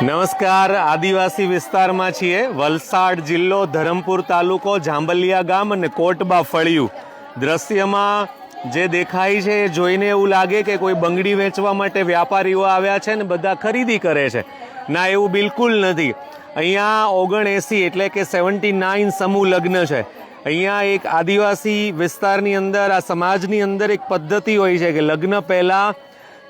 નમસ્કાર. આદિવાસી વિસ્તારમાં છીએ. વલસાડ જિલ્લો, ધરમપુર તાલુકો, જાંબલિયા ગામ અને કોટબા ફળિયું. દ્રશ્યમાં જે દેખાય છે એ જોઈને એવું લાગે કે કોઈ બંગડી વેચવા માટે વ્યાપારીઓ આવ્યા છે ને બધા ખરીદી કરે છે. ના, એવું બિલકુલ નથી. અહીંયા ઓગણએંસી એટલે કે સેવન્ટી નાઇન સમૂહ લગ્ન છે. અહીંયા એક આદિવાસી વિસ્તારની અંદર, આ સમાજની અંદર એક પદ્ધતિ હોય છે કે લગ્ન પહેલાં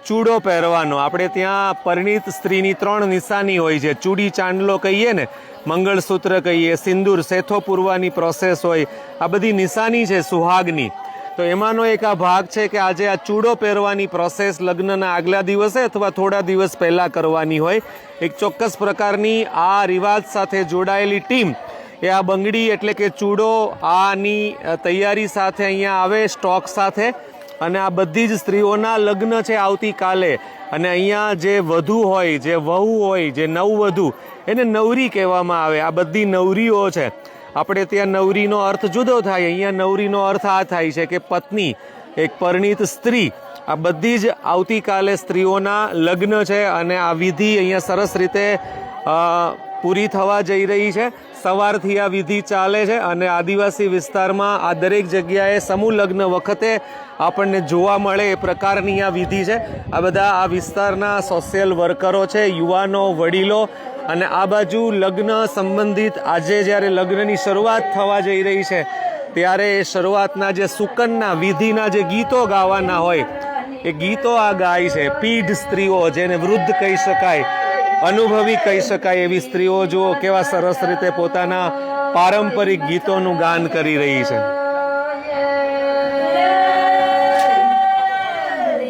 ચૂડો પહેરવાનો. આપણે ત્યાં પરિણીત સ્ત્રીની ત્રણ નિશાની હોય છે. ચૂડી ચાંદલો કહીએ ને, મંગળસૂત્ર કહીએ, સિંદૂર સેથો પૂરવાની પ્રોસેસ હોય. આ બધી નિશાની છે સુહાગની. તો એમાંનો એક આ ભાગ છે કે આજે આ ચૂડો પહેરવાની પ્રોસેસ લગ્નના આગલા દિવસે અથવા થોડા દિવસ પહેલાં કરવાની હોય. એક ચોક્કસ પ્રકારની આ રિવાજ સાથે જોડાયેલી ટીમ એ આ બંગડી એટલે કે ચૂડો આની તૈયારી સાથે અહીંયા આવે, સ્ટોક સાથે. અને આ બધી જ સ્ત્રીઓના લગ્ન છે આવતીકાલે. અને અહીંયા જે વધુ હોય, જે વહુ હોય, જે નવવધુ, એને નવરી કહેવામાં આવે. આ બધી નવરીઓ છે. આપણે ત્યાં નવરીનો અર્થ જુદો થાય. અહીંયા નવરીનો અર્થ આ થાય છે કે પત્ની, એક પરિણીત સ્ત્રી. આ બધી જ આવતીકાલે સ્ત્રીઓના લગ્ન છે અને આ વિધિ અહીંયા સરસ રીતે પૂરી થવા જઈ રહી છે. સવારથી આ વિધિ ચાલે છે અને આદિવાસી વિસ્તારમાં આ દરેક જગ્યાએ સમૂહ લગ્ન વખતે આપણને જોવા મળે એ પ્રકારની આ વિધિ છે. આ બધા આ વિસ્તારના સોશિયલ વર્કરો છે, યુવાનો, વડીલો અને આ બાજુ લગ્ન સંબંધિત આજે જ્યારે લગ્નની શરૂઆત થવા જઈ રહી છે, ત્યારે એ શરૂઆતના જે સુકનના, વિધિના જે ગીતો ગાવાના હોય, એ ગીતો આ ગાય છે. પીઢ સ્ત્રીઓ જેને વૃદ્ધ કહી શકાય અનુભવી કહી શકાય એવી સ્ત્રીઓ જુઓ કેવા સરસ રીતે પોતાના પારંપરિક ગીતોનું ગાન કરી રહી છે.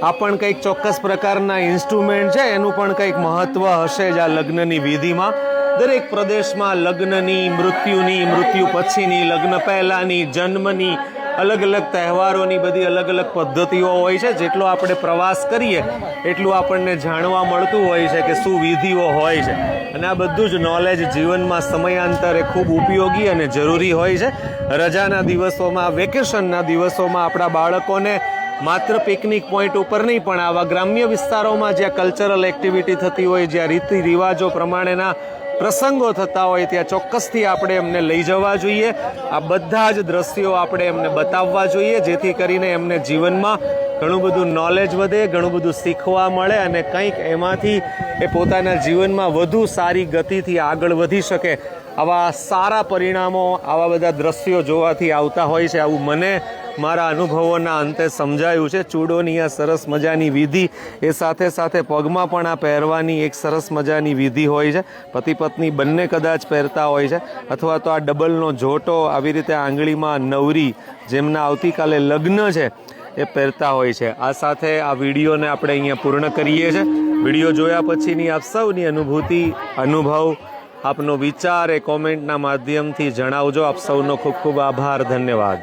આ પણ કંઈક ચોક્કસ પ્રકારના ઇન્સ્ટ્રુમેન્ટ છે, એનું પણ કંઈક મહત્વ હશે જ આ લગ્નની વિધિમાં. દરેક પ્રદેશમાં લગ્નની, મૃત્યુની, મૃત્યુ પછીની, લગ્ન પહેલાંની, જન્મની અલગ અલગ તહેવારોની બધી અલગ અલગ પદ્ધતિઓ હોય છે. જેટલો આપણે પ્રવાસ કરીએ, એટલું આપણને જાણવા મળતું હોય છે કે શું વિધિઓ હોય છે. અને આ બધું જ નોલેજ જીવનમાં સમયાંતરે ખૂબ ઉપયોગી અને જરૂરી હોય છે. રજાના દિવસોમાં વેકેશનના દિવસોમાં આપણા બાળકોને માત્ર પિકનિક પોઈન્ટ ઉપર નહીં, પણ આવા ગ્રામ્ય વિસ્તારોમાં જ્યાં કલ્ચરલ એક્ટિવિટી થતી હોય, જ્યાં રીતિ રિવાજો પ્રમાણેના પ્રસંગો થતા હોય ત્યાં ચોક્કસથી આપણે એમને લઈ જવા જોઈએ. આ બધા જ દ્રશ્યો આપણે એમને બતાવવા જોઈએ, જેથી કરીને એમને જીવનમાં ઘણું બધું નોલેજ વધે, ઘણું બધું શીખવા મળે અને કંઈક એમાંથી એ પોતાના જીવનમાં વધુ સારી ગતિથી આગળ વધી શકે. આવા સારા પરિણામો, આવા બધા દ્રશ્યો જોવાથી આવતા હોય છે. આવું મને મારા અનુભવોના અંતે સમજાયું છે. ચૂડોની આ સરસ મજાની વિધિ એ સાથે સાથે પગમાં પણ આ પહેરવાની એક સરસ મજાની વિધિ હોય છે. પતિ પત્ની બંને કદાચ પહેરતા હોય છે અથવા તો આ ડબલનો જોટો આવી રીતે આંગળીમાં નવરી જેમના આવતીકાલે લગ્ન છે એ પહેરતા હોય છે. આ સાથે આ વિડીયોને આપણે અહીંયા પૂર્ણ કરીએ છીએ. વીડિયો જોયા પછીની આપ સૌની અનુભૂતિ, અનુભવ, આપનો વિચાર એ કોમેન્ટના માધ્યમથી જણાવજો. આપ સૌનો ખૂબ ખૂબ આભાર. ધન્યવાદ.